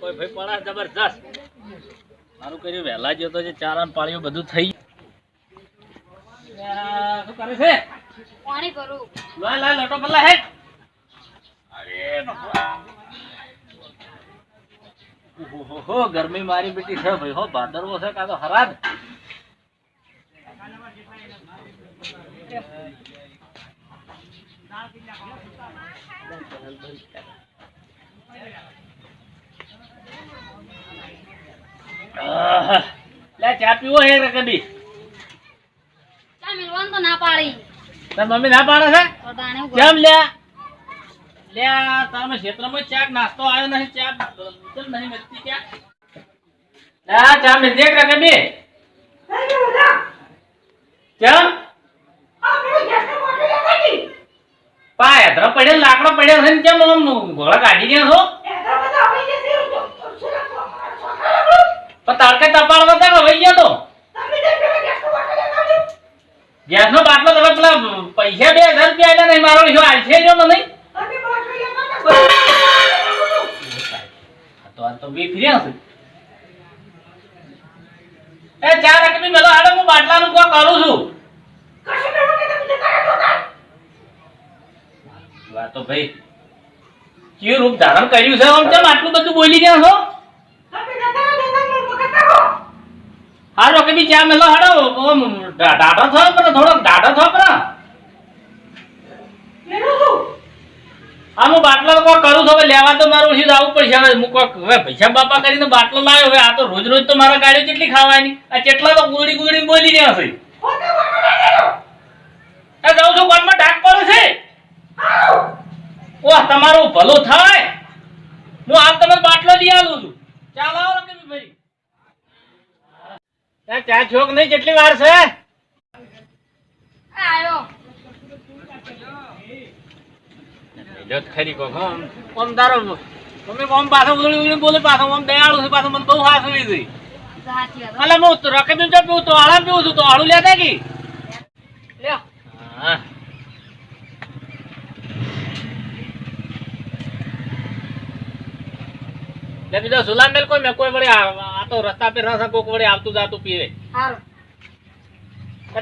કોઈ ભાઈ પડા? જબરજસ્ત. મારું કર્યું વહેલા ગયો તો જે ચારણ પાળીઓ બધું થઈ શું કરે છે? પાણી કરું લાય લાય લોટો પલ્લા હે અરે ઓહો ગરમી મારી બેટી છે ભાઈ હો ભાદરવો છે કાં તો હરાજ આહ, લે ચા પીવો હે રકડી ચા મિલવાનું તો ના પાડી. તાર મમ્મી ના પાડે છે? કેમ લ્યા? લ્યા તારા ક્ષેત્રમાં ચા નાસ્તો આવ્યો નહીં ચા બિલકુલ નહીં મળતી ચા લ્યા ચા મિલતી એક રકે બી કેમ? પા હેતરો પડ્યો ને લાકડો પડેલ છે ને કેમ? આમ ઘોડા કાઢી ગયા છો? પણ તડકે તપાડો તો વહી ગયો તો. ગેસ નો બાટલો તમે પેલા પૈસા બે હજાર રૂપિયા આલ્યા નહીં મારો શું આલશે જો મને. તો આ તો બી ફ્રી હશે એ ચાર રકમી મેલો આડે હું બાટલાનું કોઈ કરું છું. આ તો ભાઈ કયું રૂપ ધારણ કર્યું છે આમ કેમ આટલું બધું બોલી ગયા છો? હારો કે બી ચા મેલો હાડો ઓમ ડા- ડાઢો થયો પણ થોડોક ડાઢો થયો પણ આ હું બાટલો કો કરું તો લેવા તો મારું ઓછું આવવું પડશે? હવે હું હવે પૈસા બાપા કરીને બાટલો લાવ્યો, હવે આ તો રોજ રોજ તો મારા ગાડીઓ કેટલી ખાવાની? આ કેટલા તો ગુડી ગુડી બોલી રહ્યા છે. એ જાઉં છું કોનમાં ઢાક પડું છે. ઓહ, તમારું ભલું થાય. હું હાલ તમે બાટલો લઈ આવું છું. ચાલ આવો કે ભાઈ. ત્યાં ચા છોક નહીં કેટલી વાર છે? આયો. જત ખરી કો હમ ઓમ તારો. તમે કોમ પાછો બોલે પાછો ઓમ દયાળુ છે પાછો મને બહુ હાસવી છે અલા હું તો રકે બીજો પીવું તો આળા પીવું છું તો આળું લેતા કી? લ્યો. હા. લે બીજો સુલામ મેલ કોઈ મે કોઈ વળી આ તો રસ્તા પર રસ કોક વળી આવતું જાતું પીવે. હારું.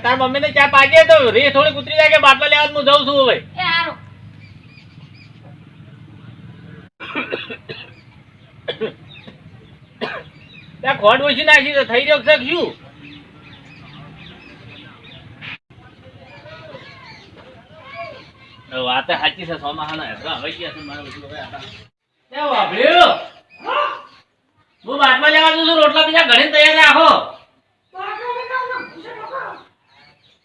તાર મમ્મી ને ચા પાજે તો રી થોડી કુતરી જાય કે બાટલા લેવા હું જઉં છું હવે. એ હારું. ત્યાં ખોડ ઓછી નાખી તો થઈ રહ્યો છે શું? વાત સાચી છે સોમાહાના હવે ક્યાં છે મારે બધું હવે આટા. હું બાટમાં લેવા જઉં છું, રોટલા બીજા ઘરે તૈયાર રાખો.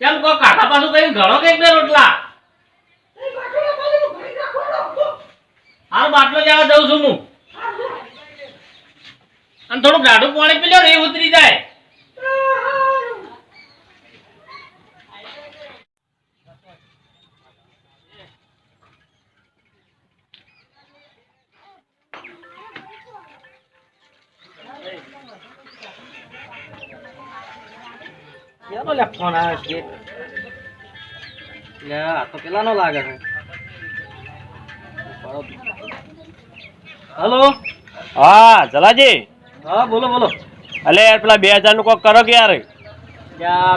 કેમ કોઈ કાકા પાછું કઈ ઘણો કે બે રોટલા? હાલ બાટલો લેવા જઉં છું હું. અને થોડું ગાઢું પાણી પી લો ને, એ ઉતરી જાય. કેનો લે ફોન આવે છે. લે આ તો પેલાનો લાગે છે. હલો? હા જલાજી. હા બોલો બોલો. અલે યાર પેલા બે હજારનું કોક કરો કે યાર?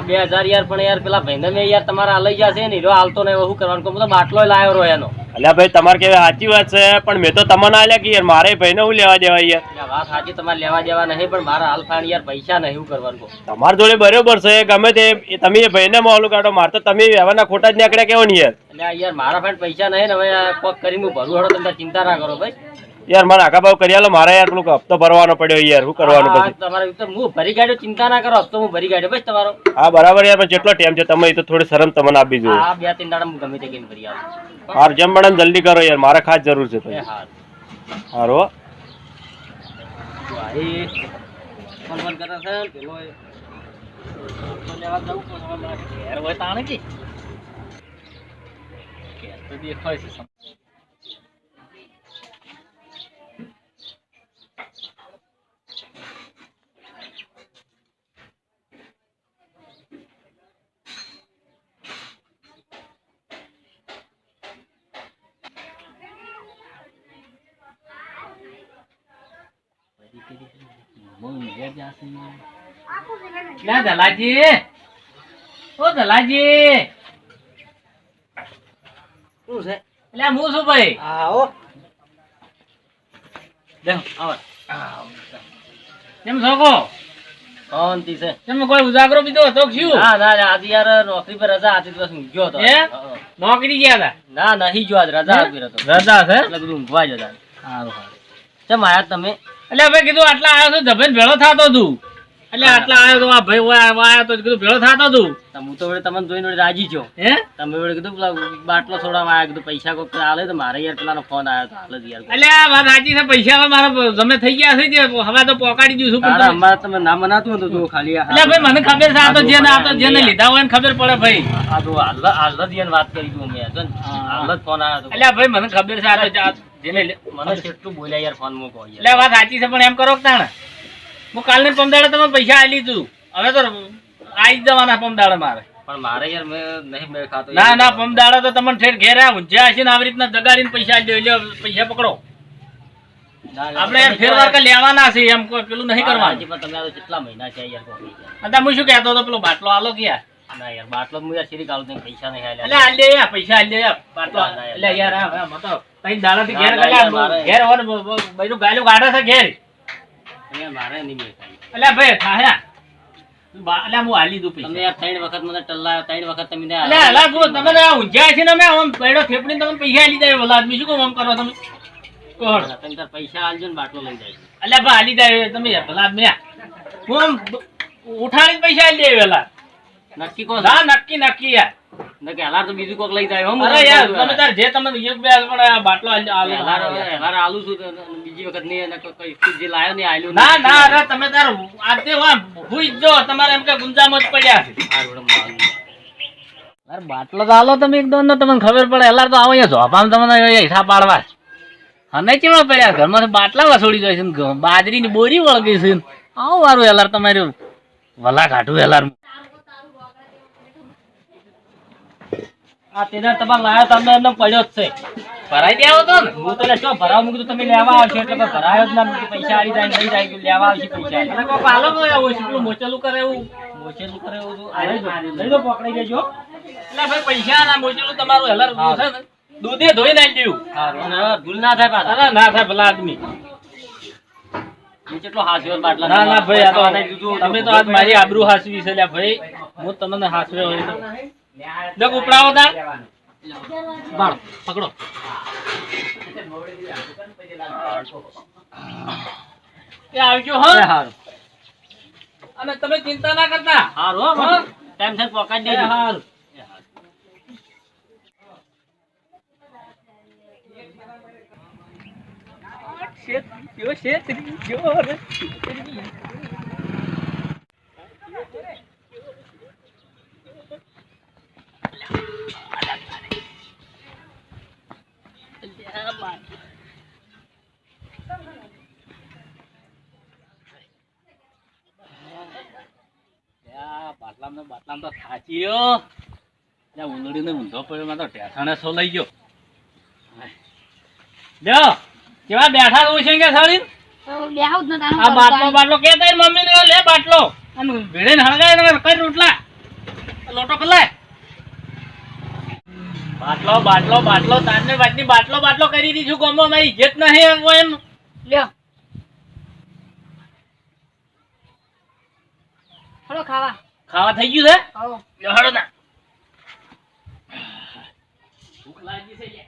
બે હજાર યાર પણ યાર પેલા ભાઈને મેં યાર તમારા લઈ જશે ને હીરો હાલતો ને શું કરવાનું? કહું તો બાટલો લાવ્યો રહ્યો એનો. અલ્યા ભાઈ તમારે કેવી સાચી વાત છે પણ મેં તો તમને આલ્યા કે યાર મારે ભાઈને હું લેવા દેવા યાર? વાત સાચી તમારે લેવા દેવા નહીં પણ મારા હાલ ફાણ યાર પૈસા નહીં શું કરવાનું કહું. જોડે બરોબર છે ગમે તે તમે એ ભાઈને મોલું કાઢો મારે તો તમે વ્યવહારના ખોટા જ નીકળ્યા કેવો ને યાર યાર મારા ફાણ પૈસા નહીં ને હવે કોક કરીને હું ભરું હડો તમે ચિંતા ના કરો ભાઈ. યાર મારા આખા ભાવ કરી આલો મારે યાર પેલું હપ્તો ભરવાનો પડ્યો યાર શું કરવાનું પછી? તમારે હું ભરી કાઢ્યો ચિંતા ના કરો હપ્તો હું ભરી કાઢ્યો બસ તમારો. હા બરાબર યાર પણ જેટલો ટાઈમ છે તમે તો થોડી શરમ તમને આપી જોઈએ. હા બે ત્રણ દાડા હું ગમે તે ભરી આવું હાર જેમ મેડમ જલ્દી કરો યાર મારે ખાસ જરૂર છે એ હાર. ફોન ફોન કરતા છે પેલો લેવા જવું પણ ઘેર હોય તાણે કે? ઘેર તો દેખાય છે લે દલાજી? ઓ શું છે? એટલે હું શું ભાઈ? આવો દેખો આવો. કેમ છો શાંતિ છે. તમે કોઈ ઉજાગરો બીજો હતો ના ના આજે યાર નોકરી પર રજા હતી. બસ હતો? નોકરી ગયા હતા ના નહીં જો આજ રજા આપી રજા છે? એટલે કીધું ઊંઘવા જતા સારું સારું. ચમ આયા તમે? એટલે હવે કીધું આટલા આવ્યો તો ધબેન ભેળો થતો તું એટલે આટલા આવ્યો તો આ ભાઈ આવ્યો તો કીધું ભેળો થતો તું હું તો વડે તમને જોઈને રાજી છો હે? તમે વડે કીધું પેલા બાટલો છોડાવવા આવ્યા કીધું પૈસા કોક આલે તો મારે યાર પેલાનો ફોન આવ્યો તો હાલે યાર. એટલે આ વાત સાચી છે પૈસા હવે મારા જમે થઈ ગયા છે જે હવે તો પોકાડી દઉં છું પણ તમે- અમારે તમે ના મનાતું હતું તો ખાલી એટલે ભાઈ મને ખબર છે આ તો જેને આ તો જેને લીધા હોય ને ખબર પડે ભાઈ. આ તો હાલ હાલ વાત કરી દઉં અમે હાલ ફોન આવ્યો એટલે ભાઈ મને ખબર છે આ તો જેને મને કેટલું બોલ્યા યાર ફોન મૂકો યાર. એટલે વાત સાચી છે પણ એમ કરો તાણે? હું કાલની પમદાડે તમે પૈસા આલી તું હવે તો આવી જ જવાના પમદાડે મારે. પણ મારે યાર મેં નહીં મેળ ખાતો ના ના પમદાડે તો તમને ઠેર ઘેર આ ઊંઝા હશે ને આવી રીતના જગાડીને પૈસા દો એટલે પૈસા પકડો. ના, ના, આપણે યાર ફેરવાર કે લેવાના છે એમ કોઈ પેલું નહીં કરવાનું. પણ તમે આ કેટલા મહિના છે યાર યાર. અને હું શું કહેતો હતો પેલો બાટલો આલો કે યાર? ના યાર બાટલો હું યાર કાઢું પૈસા નહીં આલી યાર પૈસા આલી યાર બાટલો યાર. હા, હા, મતો તઈ ઘેર ઘેર બૈરું છે ઘેર. મારે નહીં મેળ ખાય. ભાઈ હું આલી દઉં પૈસા. તમે યાર ત્રણ વખત મને ટલ્લાયો ત્રણ વખત તમે એટલે અલા જો તમે આ છે ને અમે આમ બૈડો થેપડીને તમે પૈસા આલી દે ઓલા આદમી શું કામ કરો તમે? કોણ? તમે તાર પૈસા આલજો ને બાટલો લઈ જાય અલ્યા ભાઈ આલી દે તમે યાર ભલા આદમી હું આમ ઉઠાડીને પૈસા આલી દે વેલા. નક્કી કોણ? હા નક્કી નક્કી યાર. નકે કે તો બીજું કોક લઈ જાય હો અરે યાર તમે તાર જે તમે એક બે પણ આ બાટલો આલી- હલાર હલાર આલું છું બીજી વખત નહીં અને કઈ જે લાયો ને આલ્યું ના ના અરે તમે તાર આજે વા ભૂઈ જો તમારે એમ કે ગુંજામાં જ પડ્યા છે. અરે બાટલો તો આલો તમે એક દોન તમને ખબર પડે હલાર તો આવો અહીંયા ઝોપામાં તમને હિસાબ પાડવા અને કેવા પડ્યા ઘરમાં બાટલા વસોડી જાય છે ને બાજરીની બોરી વળગી છે આવો વારું એલાર તમારું વલા કાઢું હલાર આ તેના તમારે લાયો તમને એમને પડ્યો જ છે. ભરાઈ દેવો તો ને. હું તો શું ભરાવ મૂકી તમે લેવા આવશો એટલે ભરાયો જ ના મૂકી. પૈસા આલી જાય લઈ જાય લેવા આવશે પૈસા અને કોક આલો તો છે, પેલું મોચેલું કરે એવું. મોચેલું કરે એવું લઈ દો લઈ દેજો. એટલે ભાઈ પૈસા ના મોચેલું તમારું હલાર છે ને. દૂધે ધોઈ નાખી દેવું સારું અને હવે ભૂલ ના થાય પાછા. ના થાય ભલા આદમી. કેટલો હાસ્યો બાટલા ના ના ભાઈ આ તો તમે તો આજ મારી આબરૂ હાસવી છે ભાઈ. હું તમને હાસવ્યો હોય જો ઉપડાવો તાર. બાળો પકડો. કે આવજો હા. અને તમે ચિંતા ના કરતા. હારું હો. ટાઈમ છે પકડી એ દેજો. હારું. યા, બાટલામાં તો થાચી રહ્યો ત્યાં ઉંદડીને ઊંધો પડ્યો માં તો ઢેસાણે સો લઈ ગયો? લ્યો કેવા બેઠા તું છે કે સાડી આ બાટલો બાટલો કે તારી મમ્મી ને લે બાટલો. અને ભીડે હળગાય ને કઈ રોટલા? લોટો ખલાય બાટલો બાટલો બાટલો તારને વાતની બાટલો બાટલો કરી દીધું ગમો મારી ઇજ્જત નહીં એમ એમ. લ્યો. હળો ખાવા. ખાવા થઈ ગયું છે? આવો ના. ભૂખ લાગી છે.